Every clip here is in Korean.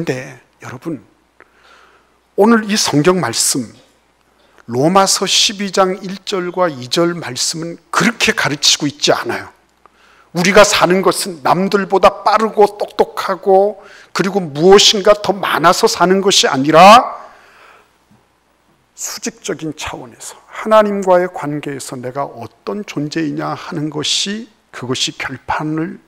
근데 여러분, 오늘 이 성경 말씀, 로마서 12장 1절과 2절 말씀은 그렇게 가르치고 있지 않아요. 우리가 사는 것은 남들보다 빠르고 똑똑하고 그리고 무엇인가 더 많아서 사는 것이 아니라 수직적인 차원에서 하나님과의 관계에서 내가 어떤 존재이냐 하는 것이 그것이 결판을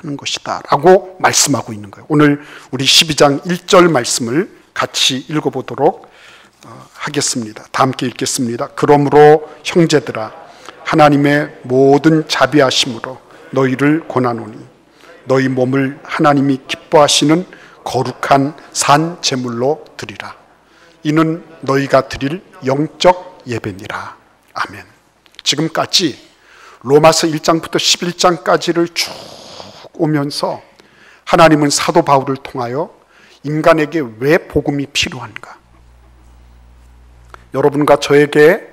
하는 것이다 라고 말씀하고 있는 거예요. 오늘 우리 12장 1절 말씀을 같이 읽어보도록 어, 하겠습니다. 다 함께 읽겠습니다. 그러므로 형제들아 하나님의 모든 자비하심으로 너희를 권하노니 너희 몸을 하나님이 기뻐하시는 거룩한 산 제물로 드리라. 이는 너희가 드릴 영적 예배니라. 아멘. 지금까지 로마서 1장부터 11장까지를 쭉 오면서 하나님은 사도 바울을 통하여 인간에게 왜 복음이 필요한가? 여러분과 저에게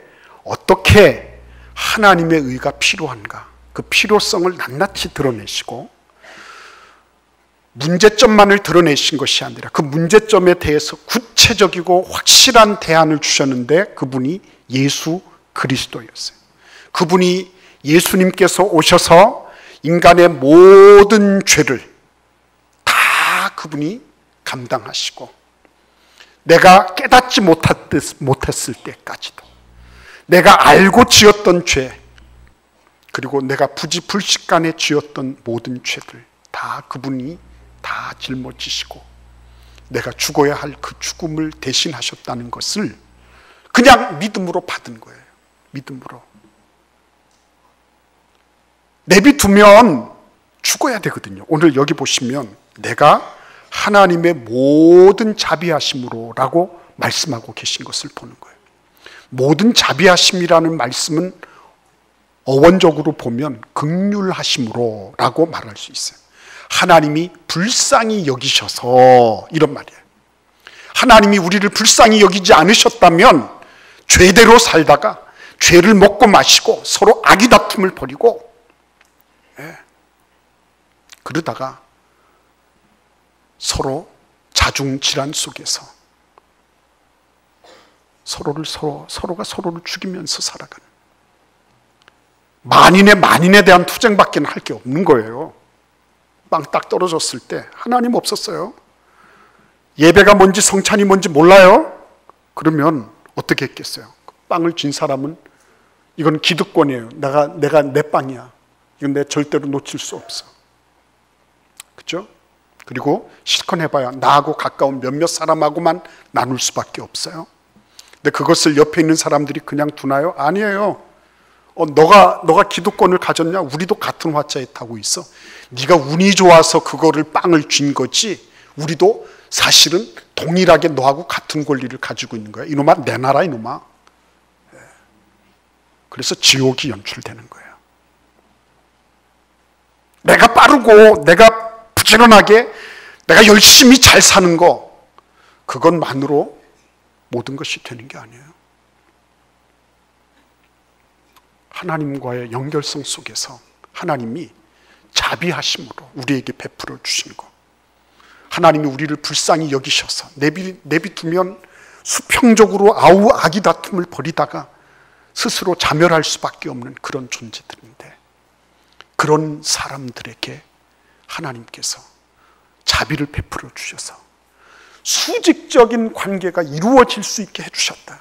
어떻게 하나님의 의가 필요한가? 그 필요성을 낱낱이 드러내시고 문제점만을 드러내신 것이 아니라 그 문제점에 대해서 구체적이고 확실한 대안을 주셨는데 그분이 예수 그리스도였어요. 그분이 예수님께서 오셔서 인간의 모든 죄를 다 그분이 감당하시고 내가 깨닫지 못했을 때까지도 내가 알고 지었던 죄 그리고 내가 부지불식간에 지었던 모든 죄들 다 그분이 다 짊어지시고 내가 죽어야 할 그 죽음을 대신하셨다는 것을 그냥 믿음으로 받은 거예요. 믿음으로. 내비두면 죽어야 되거든요. 오늘 여기 보시면 내가 하나님의 모든 자비하심으로라고 말씀하고 계신 것을 보는 거예요. 모든 자비하심이라는 말씀은 어원적으로 보면 극률하심으로라고 말할 수 있어요. 하나님이 불쌍히 여기셔서 이런 말이에요. 하나님이 우리를 불쌍히 여기지 않으셨다면 죄대로 살다가 죄를 먹고 마시고 서로 악의 다툼을 벌이고 예. 그러다가 서로 자중질환 속에서 서로를 서로 서로가 서로를 죽이면서 살아가는 만인의 만인에 대한 투쟁밖에 할 게 없는 거예요. 빵 딱 떨어졌을 때 하나님 없었어요. 예배가 뭔지 성찬이 뭔지 몰라요? 그러면 어떻게 했겠어요? 빵을 진 사람은 이건 기득권이에요. 내가 내가 내 빵이야. 이건 내 절대로 놓칠 수 없어. 그렇죠? 그리고 실컷 해봐야 나하고 가까운 몇몇 사람하고만 나눌 수밖에 없어요. 근데 그것을 옆에 있는 사람들이 그냥 두나요? 아니에요. 어, 너가 너가 기득권을 가졌냐? 우리도 같은 화자에 타고 있어. 네가 운이 좋아서 그거를 빵을 쥔 거지. 우리도 사실은 동일하게 너하고 같은 권리를 가지고 있는 거야. 이놈아 내놔라 이놈아. 예. 그래서 지옥이 연출되는 거예요. 내가 빠르고 내가 부지런하게 내가 열심히 잘 사는 거 그것만으로 모든 것이 되는 게 아니에요. 하나님과의 연결성 속에서 하나님이 자비하심으로 우리에게 베풀어 주신 거. 하나님이 우리를 불쌍히 여기셔서 내비, 내비두면 수평적으로 아우 아기 다툼을 벌이다가 스스로 자멸할 수밖에 없는 그런 존재들인데 그런 사람들에게 하나님께서 자비를 베풀어 주셔서 수직적인 관계가 이루어질 수 있게 해주셨다.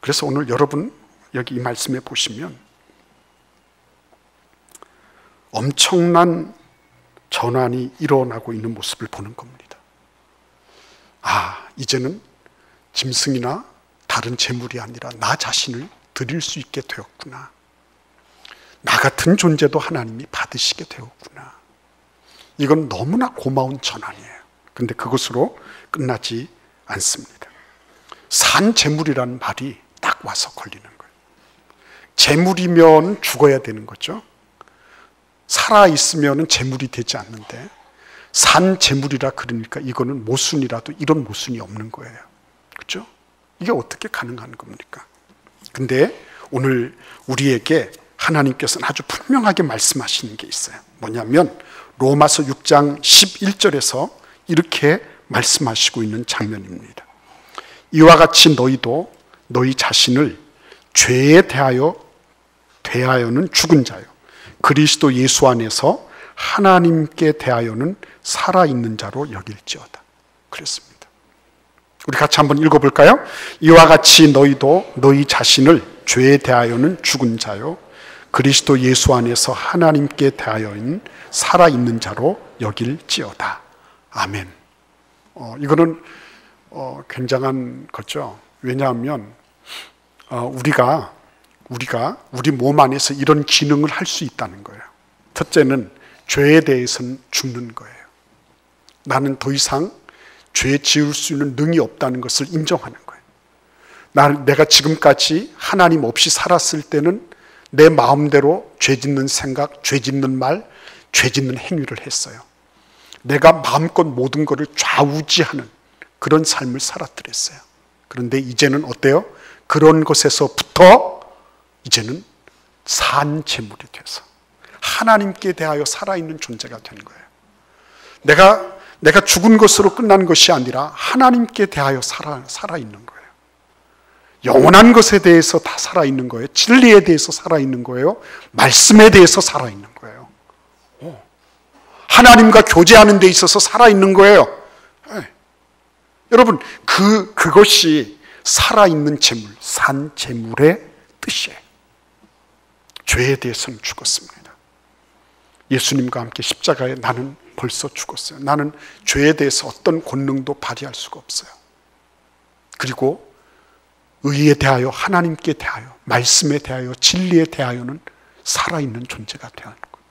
그래서 오늘 여러분 여기 이 말씀에 보시면 엄청난 전환이 일어나고 있는 모습을 보는 겁니다. 아, 이제는 짐승이나 다른 재물이 아니라 나 자신을 드릴 수 있게 되었구나. 나 같은 존재도 하나님이 받으시게 되었구나. 이건 너무나 고마운 전환이에요. 근데 그것으로 끝나지 않습니다. 산 재물이라는 말이 딱 와서 걸리는 거예요. 재물이면 죽어야 되는 거죠. 살아 있으면 재물이 되지 않는데 산 재물이라 그러니까 이거는 모순이라도 이런 모순이 없는 거예요. 그렇죠? 이게 어떻게 가능한 겁니까? 근데 오늘 우리에게 하나님께서는 아주 분명하게 말씀하시는 게 있어요. 뭐냐면 로마서 6장 11절에서 이렇게 말씀하시고 있는 장면입니다. 이와 같이 너희도 너희 자신을 죄에 대하여 대하여는 죽은 자요. 그리스도 예수 안에서 하나님께 대하여는 살아 있는 자로 여길지어다. 그랬습니다. 우리 같이 한번 읽어볼까요? 이와 같이 너희도 너희 자신을 죄에 대하여는 죽은 자요. 그리스도 예수 안에서 하나님께 대하여는 살아있는 자로 여길지어다. 아멘. 어, 이거는 어, 굉장한 거죠. 왜냐하면 어, 우리가 우리가 우리 몸 안에서 이런 기능을 할 수 있다는 거예요. 첫째는 죄에 대해서는 죽는 거예요. 나는 더 이상 죄 지을 수 있는 능이 없다는 것을 인정하는 거예요. 나, 내가 지금까지 하나님 없이 살았을 때는 내 마음대로 죄 짓는 생각, 죄 짓는 말, 죄 짓는 행위를 했어요. 내가 마음껏 모든 것을 좌우지하는 그런 삶을 살았더랬어요. 그런데 이제는 어때요? 그런 것에서부터 이제는 산 제물이 돼서 하나님께 대하여 살아있는 존재가 된 거예요. 내가 내가 죽은 것으로 끝난 것이 아니라 하나님께 대하여 살아, 살아 있는 거예요. 영원한 것에 대해서 다 살아있는 거예요. 진리에 대해서 살아있는 거예요. 말씀에 대해서 살아있는 거예요. 오. 하나님과 교제하는 데 있어서 살아있는 거예요. 네. 여러분, 그, 그것이 살아있는 재물, 산 재물의 뜻이에요. 죄에 대해서는 죽었습니다. 예수님과 함께 십자가에 나는 벌써 죽었어요. 나는 죄에 대해서 어떤 권능도 발휘할 수가 없어요. 그리고 의에 대하여 하나님께 대하여 말씀에 대하여 진리에 대하여는 살아있는 존재가 되는 거예요.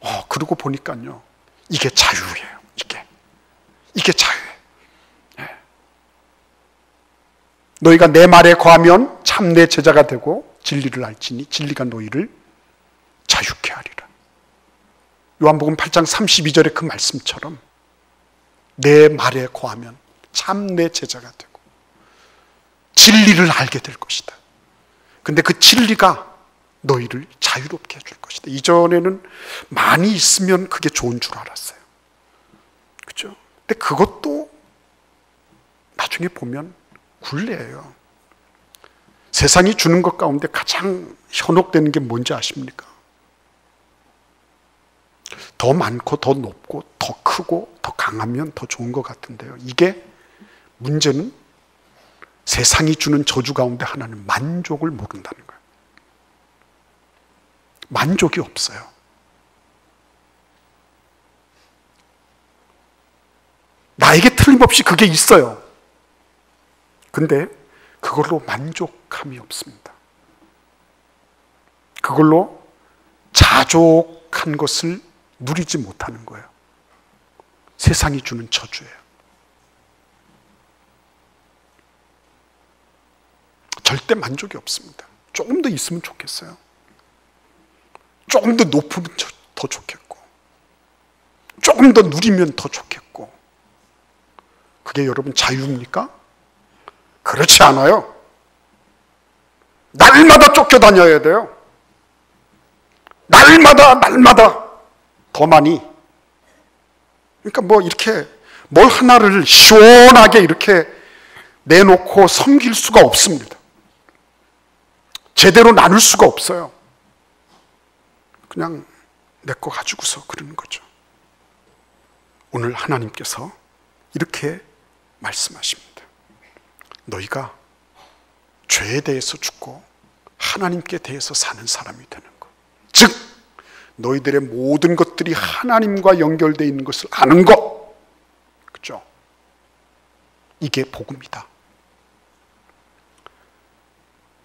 어, 그러고 보니까요. 이게 자유예요. 이게. 이게 자유예요. 네. 너희가 내 말에 거하면 참 내 제자가 되고 진리를 알지니 진리가 너희를 자유케 하리라. 요한복음 8장 32절의 그 말씀처럼 내 말에 거하면 참 내 제자가 되고 진리를 알게 될 것이다. 근데 그 진리가 너희를 자유롭게 해줄 것이다. 이전에는 많이 있으면 그게 좋은 줄 알았어요. 그죠? 근데 그것도 나중에 보면 굴레예요. 세상이 주는 것 가운데 가장 현혹되는 게 뭔지 아십니까? 더 많고 더 높고 더 크고 더 강하면 더 좋은 것 같은데요. 이게 문제는 세상이 주는 저주 가운데 하나는 만족을 모른다는 거예요. 만족이 없어요. 나에게 틀림없이 그게 있어요. 근데 그걸로 만족함이 없습니다. 그걸로 자족한 것을 누리지 못하는 거예요. 세상이 주는 저주예요. 절대 만족이 없습니다. 조금 더 있으면 좋겠어요. 조금 더 높으면 더 좋겠고, 조금 더 누리면 더 좋겠고, 그게 여러분 자유입니까? 그렇지 않아요. 날마다 쫓겨다녀야 돼요. 날마다, 날마다. 더 많이. 그러니까 뭐 이렇게 뭘 하나를 시원하게 이렇게 내놓고 섬길 수가 없습니다. 제대로 나눌 수가 없어요. 그냥 내 거 가지고서 그러는 거죠. 오늘 하나님께서 이렇게 말씀하십니다. 너희가 죄에 대해서 죽고 하나님께 대해서 사는 사람이 되는 것. 즉, 너희들의 모든 것들이 하나님과 연결되어 있는 것을 아는 것. 그죠? 이게 복음이다.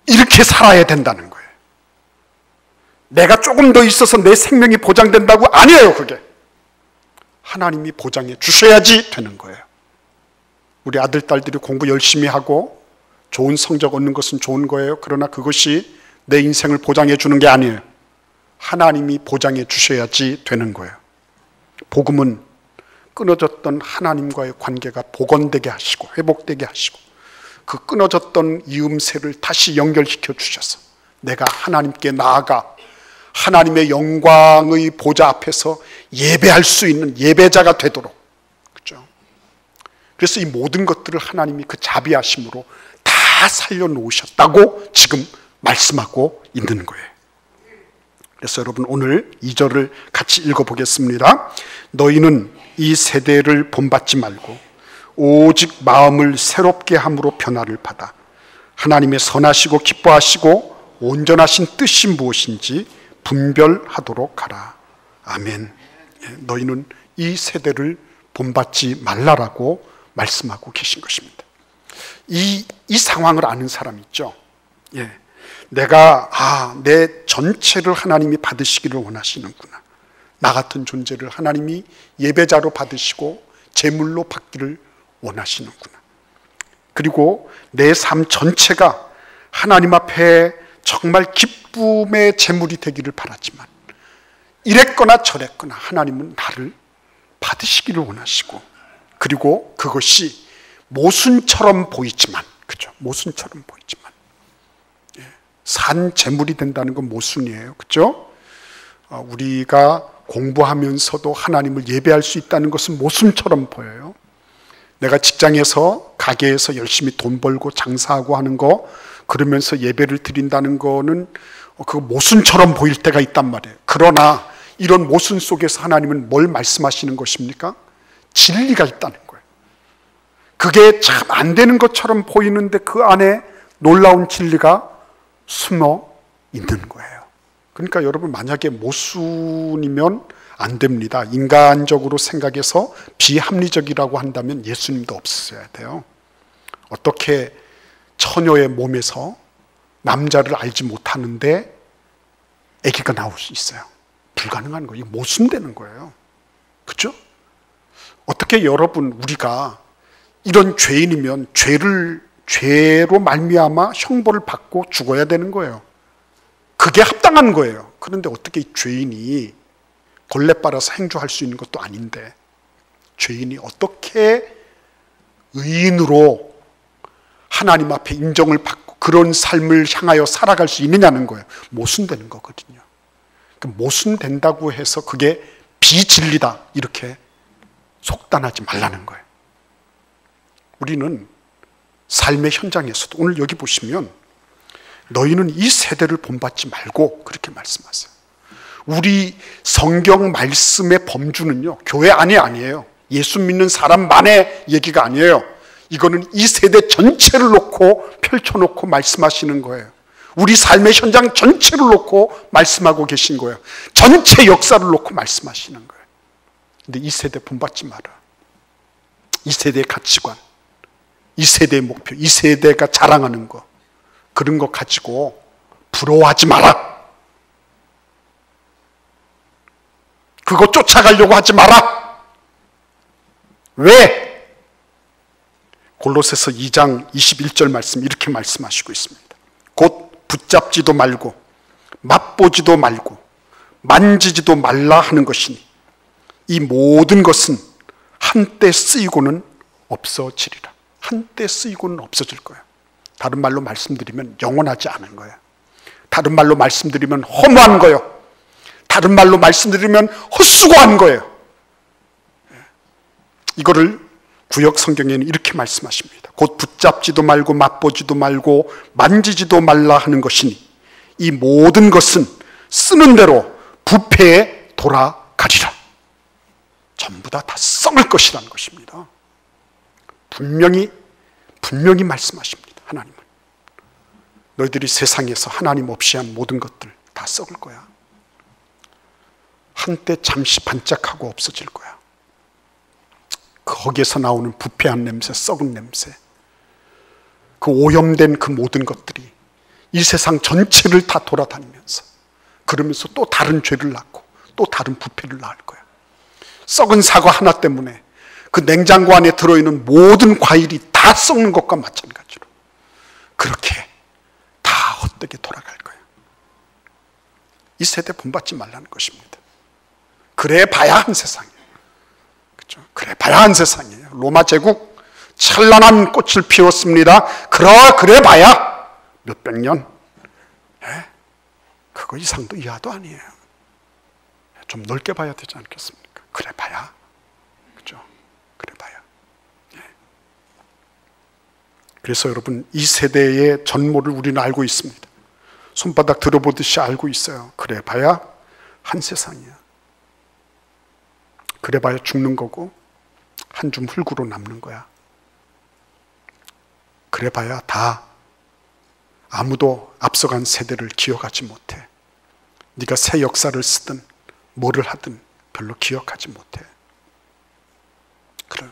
이렇게 살아야 된다는 거예요. 내가 조금 더 있어서 내 생명이 보장된다고 아니에요, 그게. 하나님이 보장해 주셔야지 되는 거예요. 우리 아들, 딸들이 공부 열심히 하고 좋은 성적 얻는 것은 좋은 거예요. 그러나 그것이 내 인생을 보장해 주는 게 아니에요. 하나님이 보장해 주셔야지 되는 거예요. 복음은 끊어졌던 하나님과의 관계가 복원되게 하시고 회복되게 하시고 그 끊어졌던 이음새를 다시 연결시켜 주셔서 내가 하나님께 나아가 하나님의 영광의 보좌 앞에서 예배할 수 있는 예배자가 되도록 그죠? 그래서 이 모든 것들을 하나님이 그 자비하심으로 다 살려놓으셨다고 지금 말씀하고 있는 거예요. 그래서 여러분 오늘 2절을 같이 읽어보겠습니다. 너희는 이 세대를 본받지 말고 오직 마음을 새롭게 함으로 변화를 받아 하나님의 선하시고 기뻐하시고 온전하신 뜻이 무엇인지 분별하도록 하라. 아멘. 예, 너희는 이 세대를 본받지 말라라고 말씀하고 계신 것입니다. 이, 이 상황을 아는 사람 있죠? 예. 내가, 아, 내 전체를 하나님이 받으시기를 원하시는구나. 나 같은 존재를 하나님이 예배자로 받으시고 제물로 받기를 원하시는구나. 그리고 내 삶 전체가 하나님 앞에 정말 기쁨의 제물이 되기를 바라지만 이랬거나 저랬거나 하나님은 나를 받으시기를 원하시고 그리고 그것이 모순처럼 보이지만 그죠? 모순처럼 보이지만. 예. 산 제물이 된다는 건 모순이에요. 그죠? 어, 우리가 공부하면서도 하나님을 예배할 수 있다는 것은 모순처럼 보여요 내가 직장에서 가게에서 열심히 돈 벌고 장사하고 하는 거 그러면서 예배를 드린다는 거는 그 모순처럼 보일 때가 있단 말이에요. 그러나 이런 모순 속에서 하나님은 뭘 말씀하시는 것입니까? 진리가 있다는 거예요. 그게 참 안 되는 것처럼 보이는데 그 안에 놀라운 진리가 숨어 있는 거예요. 그러니까 여러분 만약에 모순이면 안 됩니다. 인간적으로 생각해서 비합리적이라고 한다면 예수님도 없어야 돼요. 어떻게 처녀의 몸에서 남자를 알지 못하는데 아기가 나올 수 있어요. 불가능한 거예요. 모순되는 거예요. 그렇죠? 어떻게 여러분 우리가 이런 죄인이면 죄를 죄로 말미암아 형벌을 받고 죽어야 되는 거예요. 그게 합당한 거예요. 그런데 어떻게 죄인이 걸레 빨아서 행주할 수 있는 것도 아닌데 죄인이 어떻게 의인으로 하나님 앞에 인정을 받고 그런 삶을 향하여 살아갈 수 있느냐는 거예요. 모순되는 거거든요. 모순된다고 해서 그게 비진리다 이렇게 속단하지 말라는 거예요. 우리는 삶의 현장에서도 오늘 여기 보시면 너희는 이 세대를 본받지 말고 그렇게 말씀하세요. 우리 성경 말씀의 범주는요, 교회 안이 아니에요. 예수 믿는 사람만의 얘기가 아니에요. 이거는 이 세대 전체를 놓고 펼쳐놓고 말씀하시는 거예요. 우리 삶의 현장 전체를 놓고 말씀하고 계신 거예요. 전체 역사를 놓고 말씀하시는 거예요. 근데 이 세대 본받지 마라. 이 세대의 가치관, 이 세대의 목표, 이 세대가 자랑하는 거, 그런 거 가지고 부러워하지 마라. 그거 쫓아가려고 하지 마라. 왜? 골로새서 2장 21절 말씀 이렇게 말씀하시고 있습니다. 곧 붙잡지도 말고 맛보지도 말고 만지지도 말라 하는 것이니 이 모든 것은 한때 쓰이고는 없어지리라. 한때 쓰이고는 없어질 거예요. 다른 말로 말씀드리면 영원하지 않은 거예요. 다른 말로 말씀드리면 허무한 거예요. 다른 말로 말씀드리면 헛수고한 거예요. 이거를 구역 성경에는 이렇게 말씀하십니다. 곧 붙잡지도 말고 맛보지도 말고 만지지도 말라 하는 것이니 이 모든 것은 쓰는 대로 부패에 돌아가리라. 전부 다 다 썩을 것이라는 것입니다. 분명히 분명히 말씀하십니다. 하나님은 너희들이 세상에서 하나님 없이 한 모든 것들 다 썩을 거야. 한때 잠시 반짝하고 없어질 거야. 거기에서 나오는 부패한 냄새, 썩은 냄새, 그 오염된 그 모든 것들이 이 세상 전체를 다 돌아다니면서 그러면서 또 다른 죄를 낳고 또 다른 부패를 낳을 거야. 썩은 사과 하나 때문에 그 냉장고 안에 들어있는 모든 과일이 다 썩는 것과 마찬가지로 그렇게 다 헛되게 돌아갈 거야. 이 세대 본받지 말라는 것입니다. 그래 봐야 한 세상이에요. 그렇죠? 그래 봐야 한 세상이에요. 로마 제국 찬란한 꽃을 피웠습니다. 그러 그래 봐야 몇백 년. 네? 그거 이상도 이하도 아니에요. 좀 넓게 봐야 되지 않겠습니까? 그래 봐야. 그죠? 그래 봐야. 네. 그래서 여러분 이 세대의 전모를 우리는 알고 있습니다. 손바닥 들어보듯이 알고 있어요. 그래 봐야 한 세상이야. 그래 봐야 죽는 거고 한 줌 흙으로 남는 거야. 그래 봐야 다 아무도 앞서간 세대를 기억하지 못해. 네가 새 역사를 쓰든 뭐를 하든 별로 기억하지 못해. 그래요.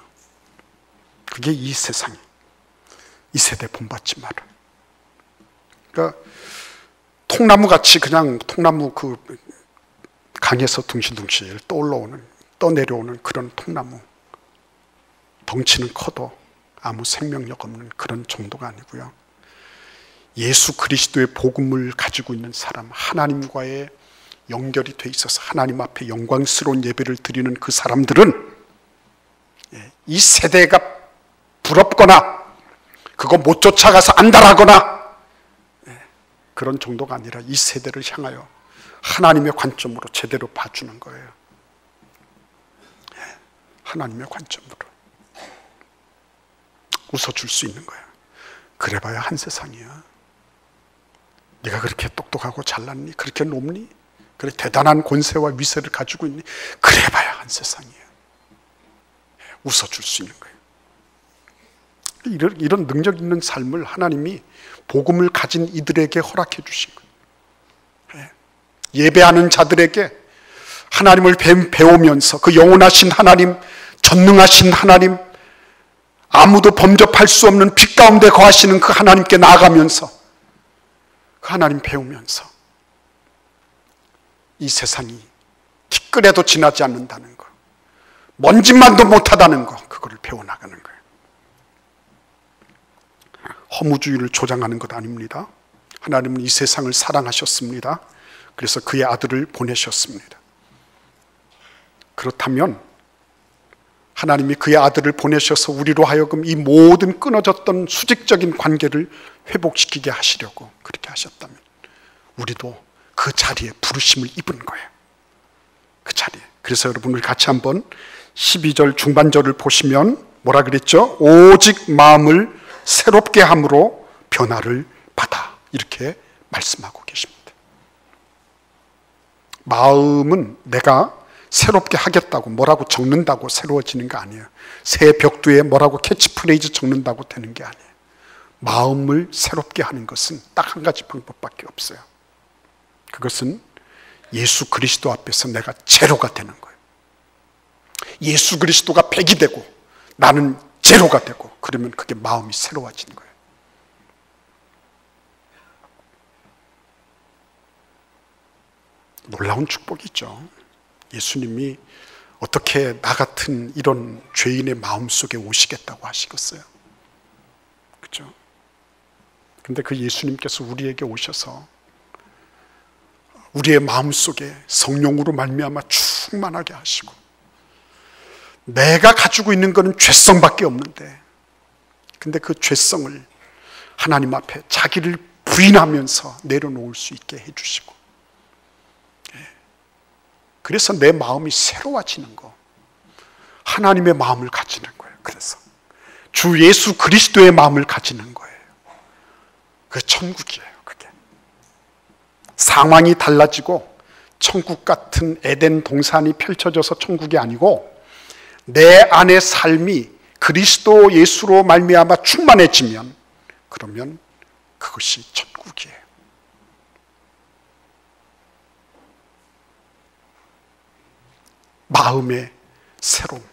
그게 이 세상이. 이 세대 본받지 마라. 그러니까 통나무 같이 그냥 통나무 그 강에서 둥실둥실 떠올라오는 떠내려오는 그런 통나무 덩치는 커도 아무 생명력 없는 그런 정도가 아니고요. 예수 그리스도의 복음을 가지고 있는 사람, 하나님과의 연결이 돼 있어서 하나님 앞에 영광스러운 예배를 드리는 그 사람들은 예, 이 세대가 부럽거나 그거 못 쫓아가서 안달하거나 예, 그런 정도가 아니라 이 세대를 향하여 하나님의 관점으로 제대로 봐주는 거예요. 예, 하나님의 관점으로 웃어줄 수 있는 거예요. 그래봐야 한 세상이야. 네가 그렇게 똑똑하고 잘났니? 그렇게 높니? 그래 대단한 권세와 위세를 가지고 있니? 그래봐야 한 세상이야. 예, 웃어줄 수 있는 거예요. 이런, 이런 능력 있는 삶을 하나님이 복음을 가진 이들에게 허락해 주신 거예요. 예. 예배하는 자들에게 하나님을 배우면서 그 영원하신 하나님, 전능하신 하나님, 아무도 범접할 수 없는 빛 가운데 거하시는 그 하나님께 나아가면서 그 하나님 배우면서 이 세상이 티끌에도 지나지 않는다는 거, 먼지만도 못하다는 거, 그거를 배워나가는 거예요. 허무주의를 조장하는 것 아닙니다. 하나님은 이 세상을 사랑하셨습니다. 그래서 그의 아들을 보내셨습니다. 그렇다면 하나님이 그의 아들을 보내셔서 우리로 하여금 이 모든 끊어졌던 수직적인 관계를 회복시키게 하시려고 그렇게 하셨다면 우리도 그 자리에 부르심을 입은 거예요. 그 자리에. 그래서 여러분 우 같이 한번 12절 중반절을 보시면 뭐라 그랬죠? 오직 마음을 새롭게 함으로 변화를 받아. 이렇게 말씀하고 계십니다. 마음은 내가 새롭게 하겠다고 뭐라고 적는다고 새로워지는 거 아니에요. 새 벽두에 뭐라고 캐치프레이즈 적는다고 되는 게 아니에요. 마음을 새롭게 하는 것은 딱 한 가지 방법밖에 없어요. 그것은 예수 그리스도 앞에서 내가 제로가 되는 거예요. 예수 그리스도가 백이 되고 나는 제로가 되고 그러면 그게 마음이 새로워지는 거예요. 놀라운 축복이죠. 예수님이 어떻게 나 같은 이런 죄인의 마음 속에 오시겠다고 하시겠어요? 그죠? 근데 그 예수님께서 우리에게 오셔서 우리의 마음 속에 성령으로 말미암아 충만하게 하시고 내가 가지고 있는 것은 죄성밖에 없는데 근데 그 죄성을 하나님 앞에 자기를 부인하면서 내려놓을 수 있게 해주시고 예. 그래서 내 마음이 새로워지는 거. 하나님의 마음을 가지는 거예요. 그래서 주 예수 그리스도의 마음을 가지는 거예요. 그 천국이에요 그게. 상황이 달라지고 천국 같은 에덴 동산이 펼쳐져서 천국이 아니고 내 안의 삶이 그리스도 예수로 말미암아 충만해지면 그러면 그것이 천국이에요. 마음의 새로움.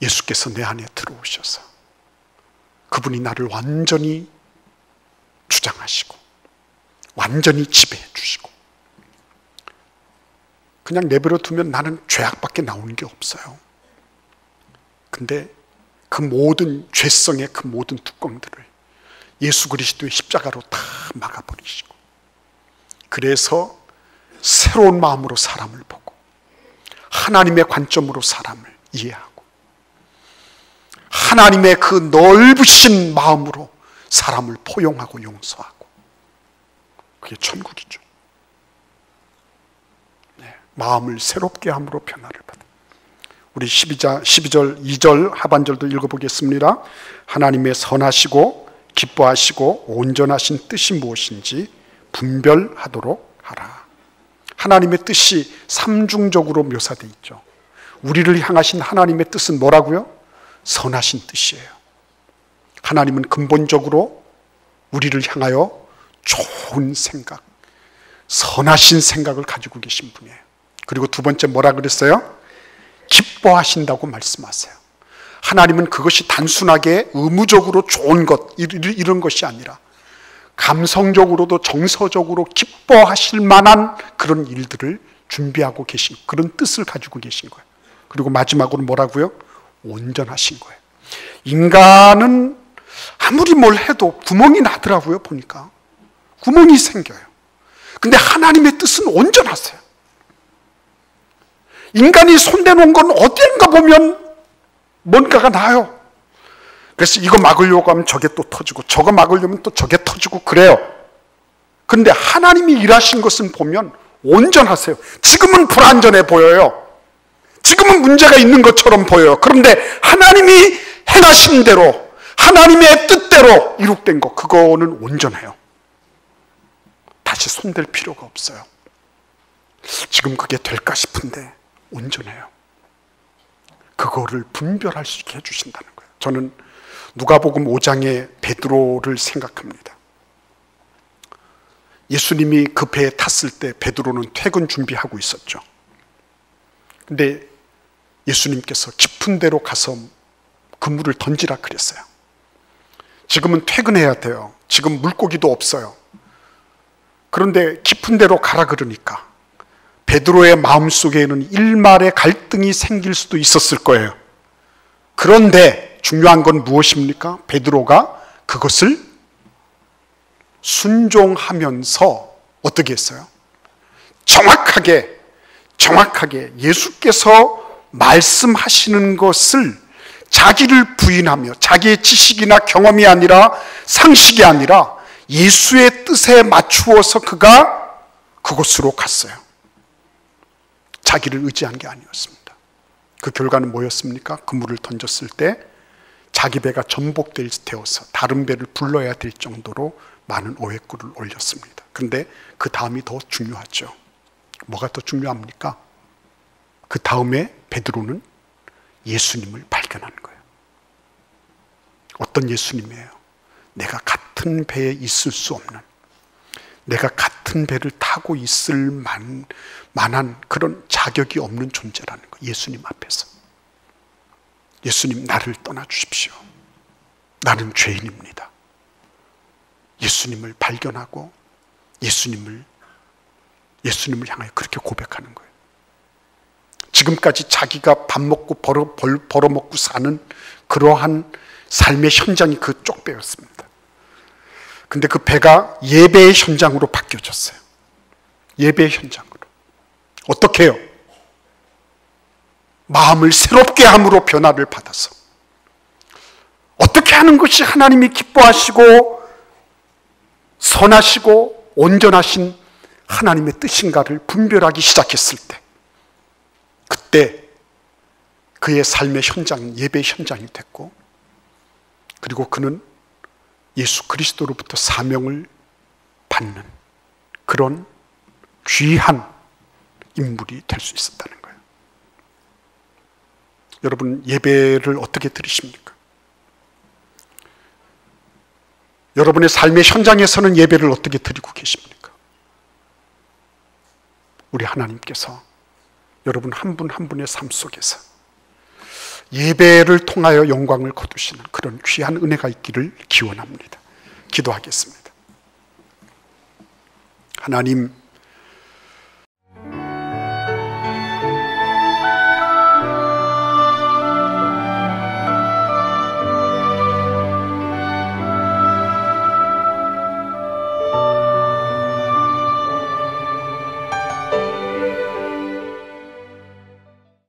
예수께서 내 안에 들어오셔서 그분이 나를 완전히 주장하시고 완전히 지배해 주시고 그냥 내버려 두면 나는 죄악밖에 나오는 게 없어요. 근데 그 모든 죄성의 그 모든 뚜껑들을 예수 그리스도의 십자가로 다 막아버리시고 그래서 새로운 마음으로 사람을 보고 하나님의 관점으로 사람을 이해하고 하나님의 그 넓으신 마음으로 사람을 포용하고 용서하고 그게 천국이죠. 네, 마음을 새롭게 함으로 변화를 받아. 우리 12자, 12절, 2절 하반절도 읽어보겠습니다. 하나님의 선하시고 기뻐하시고 온전하신 뜻이 무엇인지 분별하도록 하라. 하나님의 뜻이 삼중적으로 묘사되어 있죠. 우리를 향하신 하나님의 뜻은 뭐라고요? 선하신 뜻이에요. 하나님은 근본적으로 우리를 향하여 좋은 생각, 선하신 생각을 가지고 계신 분이에요. 그리고 두 번째 뭐라 그랬어요? 기뻐하신다고 말씀하세요. 하나님은 그것이 단순하게 의무적으로 좋은 것, 이런 것이 아니라 감성적으로도 정서적으로 기뻐하실 만한 그런 일들을 준비하고 계신 그런 뜻을 가지고 계신 거예요. 그리고 마지막으로 뭐라고요? 온전하신 거예요. 인간은 아무리 뭘 해도 구멍이 나더라고요, 보니까. 구멍이 생겨요. 근데 하나님의 뜻은 온전하세요. 인간이 손대놓은 건 어딘가 보면 뭔가가 나요. 그래서 이거 막으려고 하면 저게 또 터지고 저거 막으려면 또 저게 터지고 그래요. 그런데 하나님이 일하신 것은 보면 온전하세요. 지금은 불완전해 보여요. 지금은 문제가 있는 것처럼 보여요. 그런데 하나님이 행하신 대로 하나님의 뜻대로 이룩된 것 그거는 온전해요. 다시 손댈 필요가 없어요. 지금 그게 될까 싶은데 온전해요. 그거를 분별할 수 있게 해주신다는 거예요. 저는 누가복음 5장의 베드로를 생각합니다. 예수님이 그 배에 탔을 때 베드로는 퇴근 준비하고 있었죠. 근데 예수님께서 깊은 데로 가서 그물을 던지라 그랬어요. 지금은 퇴근해야 돼요. 지금 물고기도 없어요. 그런데 깊은 데로 가라 그러니까 베드로의 마음속에는 일말의 갈등이 생길 수도 있었을 거예요. 그런데 중요한 건 무엇입니까? 베드로가 그것을 순종하면서 어떻게 했어요? 정확하게 정확하게 예수께서 말씀하시는 것을 자기를 부인하며 자기의 지식이나 경험이 아니라 상식이 아니라 예수의 뜻에 맞추어서 그가 그곳으로 갔어요. 자기를 의지한 게 아니었습니다. 그 결과는 뭐였습니까? 그물을 던졌을 때 자기 배가 전복되어서 다른 배를 불러야 될 정도로 많은 오해꿀을 올렸습니다. 그런데 그 다음이 더 중요하죠. 뭐가 더 중요합니까? 그 다음에 베드로는 예수님을 발견하는 거예요. 어떤 예수님이에요? 내가 같은 배에 있을 수 없는 내가 같은 배를 타고 있을 만, 만한 그런 자격이 없는 존재라는 거 예수님 앞에서. 예수님, 나를 떠나 주십시오. 나는 죄인입니다. 예수님을 발견하고 예수님을, 예수님을 향하여 그렇게 고백하는 거예요. 지금까지 자기가 밥 먹고 벌어, 벌어 먹고 사는 그러한 삶의 현장이 그 쪽배였습니다. 근데 그 배가 예배의 현장으로 바뀌어졌어요. 예배의 현장으로. 어떻게 해요? 마음을 새롭게 함으로 변화를 받아서. 어떻게 하는 것이 하나님이 기뻐하시고 선하시고 온전하신 하나님의 뜻인가를 분별하기 시작했을 때, 그때 그의 삶의 현장, 예배 현장이 됐고, 그리고 그는 예수 그리스도로부터 사명을 받는 그런 귀한 인물이 될 수 있었다는 거예요. 여러분, 예배를 어떻게 드리십니까? 여러분의 삶의 현장에서는 예배를 어떻게 드리고 계십니까? 우리 하나님께서 여러분 한 분한 한 분의 삶 속에서 예배를 통하여 영광을 거두시는 그런 귀한 은혜가 있기를 기원합니다. 기도하겠습니다. 하나님,